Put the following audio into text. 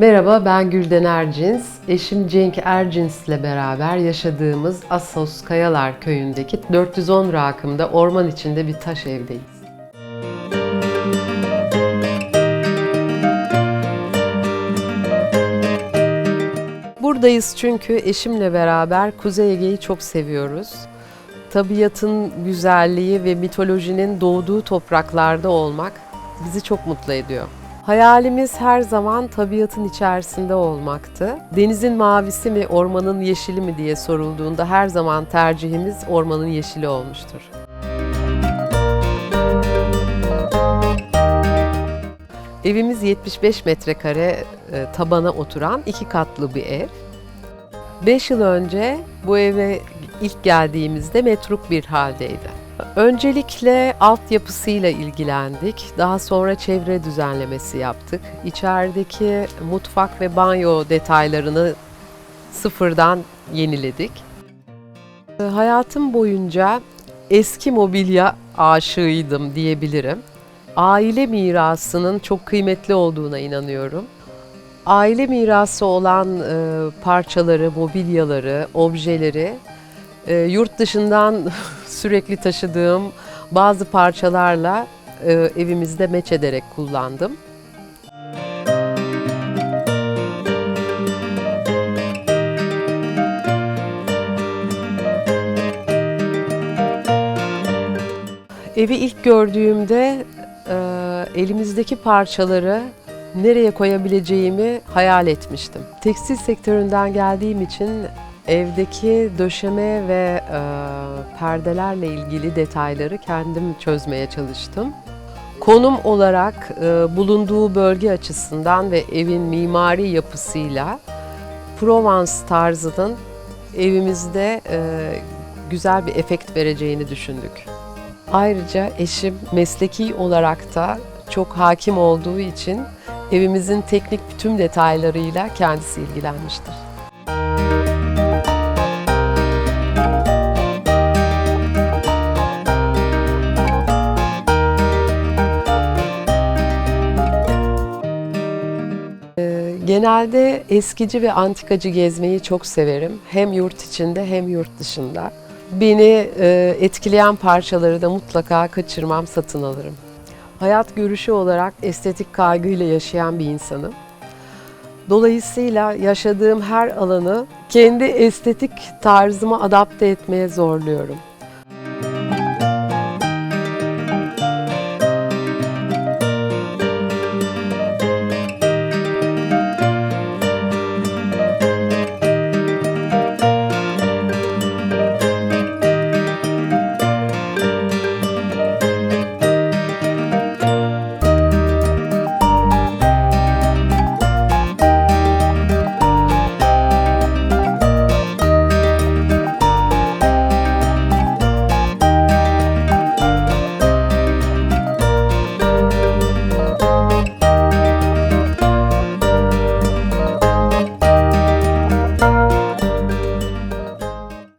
Merhaba ben Gülden Ercins. Eşim Cenk Ercins ile beraber yaşadığımız Assos Kayalar köyündeki 410 rakımda orman içinde bir taş evdeyiz. Buradayız çünkü eşimle beraber Kuzey Ege'yi çok seviyoruz. Tabiatın güzelliği ve mitolojinin doğduğu topraklarda olmak bizi çok mutlu ediyor. Hayalimiz her zaman tabiatın içerisinde olmaktı. Denizin mavisi mi, ormanın yeşili mi diye sorulduğunda her zaman tercihimiz ormanın yeşili olmuştur. Evimiz 75 metrekare e, tabana oturan iki katlı bir ev. 5 yıl önce bu eve ilk geldiğimizde metruk bir haldeydi. Öncelikle altyapısıyla ilgilendik. Daha sonra çevre düzenlemesi yaptık. İçerideki mutfak ve banyo detaylarını sıfırdan yeniledik. E, Hayatım boyunca eski mobilya aşığıydım diyebilirim. Aile mirasının çok kıymetli olduğuna inanıyorum. Aile mirası olan e, parçaları, mobilyaları, objeleri e, yurt dışından sürekli taşıdığım bazı parçalarla e, evimizde meç ederek kullandım. Evi ilk gördüğümde e, elimizdeki parçaları nereye koyabileceğimi hayal etmiştim. Tekstil sektöründen geldiğim için evdeki döşeme ve e, perdelerle ilgili detayları kendim çözmeye çalıştım. Konum olarak e, bulunduğu bölge açısından ve evin mimari yapısıyla Provence tarzının evimizde e, güzel bir efekt vereceğini düşündük. Ayrıca eşim mesleki olarak da çok hakim olduğu için evimizin teknik tüm detaylarıyla kendisi ilgilenmiştir. Genelde eskici ve antikacı gezmeyi çok severim. Hem yurt içinde hem yurt dışında. Beni e, etkileyen parçaları da mutlaka kaçırmam, satın alırım. Hayat görüşü olarak estetik kaygıyla yaşayan bir insanım. Dolayısıyla yaşadığım her alanı kendi estetik tarzıma adapte etmeye zorluyorum.